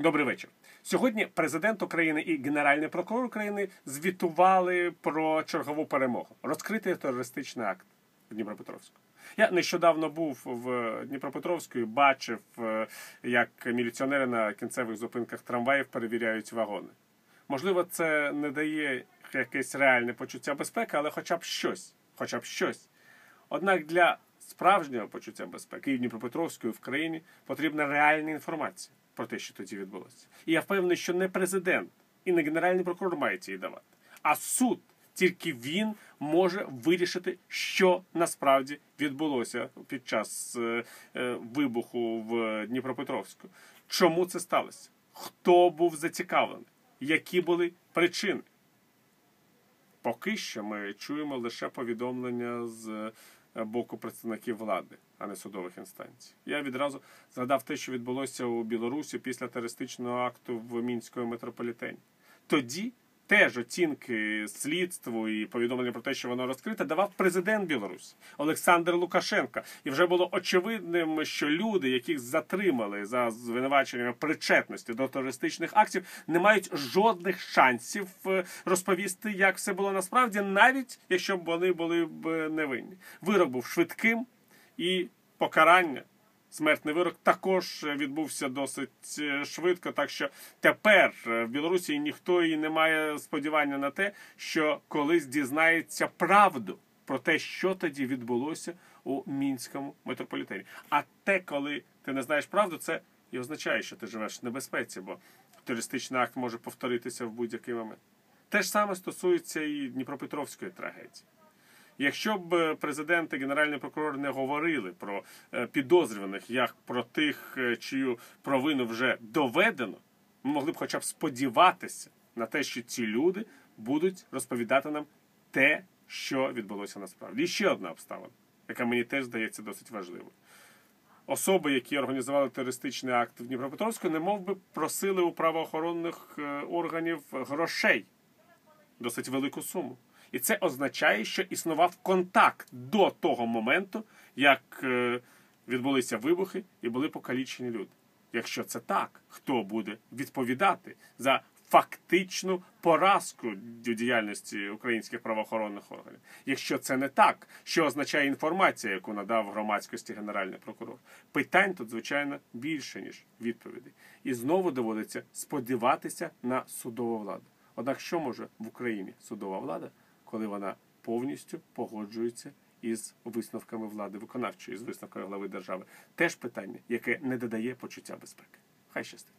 Добрий вечір. Сьогодні президент України і Генеральний прокурор України звітували про чергову перемогу розкритий терористичний акт в Дніпропетровську. Я нещодавно був в Дніпропетровську і бачив, е, як міліціонери на кінцевих зупинках трамваїв перевіряють вагони. Можливо, це не дає якесь реальне почуття безпеки, але хоча б щось. Хоча б щось. Однак для справжнього почуття безпеки і в Дніпропетровську, в країні потрібна реальна інформація про те, що тоді відбулося. І я впевнений, що не президент і не генеральний прокурор мають її давати, а суд. Тільки він може вирішити, що насправді відбулося під час е, е, вибуху в Дніпропетровську. Чому це сталося? Хто був зацікавлений? Які були причини? Поки що ми чуємо лише повідомлення з боку представників влади, а не судових інстанцій. Я відразу згадав те, що відбулося у Білорусі після терористичного акту в мінському метрополітені. Тоді теж оцінки слідству і повідомлення про те, що воно розкрите, давав президент Білорусі Олександр Лукашенко. І вже було очевидним, що люди, яких затримали за звинуваченнями причетності до терористичних актів, не мають жодних шансів е, розповісти, як все було насправді, навіть якщо б вони були б невинні. Вирок був швидким і покарання. Смертний вирок також відбувся досить е, швидко, так що тепер е, в Білорусі ніхто і не має сподівання на те, що колись дізнається правду про те, що тоді відбулося у мінському метрополітені. А те, коли ти не знаєш правду, це і означає, що ти живеш в небезпеці, бо терористичний акт може повторитися в будь-який момент. Те ж саме стосується і Дніпропетровської трагедії. Якщо б президент і генеральний прокурор не говорили про е, підозрюваних як про тих, е, чию провину вже доведено, ми могли б хоча б сподіватися на те, що ці люди будуть розповідати нам те, що відбулося насправді. І ще одна обставина, яка мені теж здається досить важливою. Особи, які організували терористичний акт в Дніпропетровську, не мов би просили у правоохоронних е, органів грошей досить велику суму. І це означає, що існував контакт до того моменту, як е, відбулися вибухи і були покалічені люди. Якщо це так, хто буде відповідати за фактичну поразку діяльності українських правоохоронних органів? Якщо це не так, що означає інформація, яку надав громадськості генеральний прокурор? Питань тут, звичайно, більше ніж відповідей. І знову доводиться сподіватися на судову владу. Однак, що може в Україні судова влада? Коли вона повністю погоджується із висновками влади виконавчої, з висновками глави держави. Теж питання, яке не додає почуття безпеки. Хай щастить.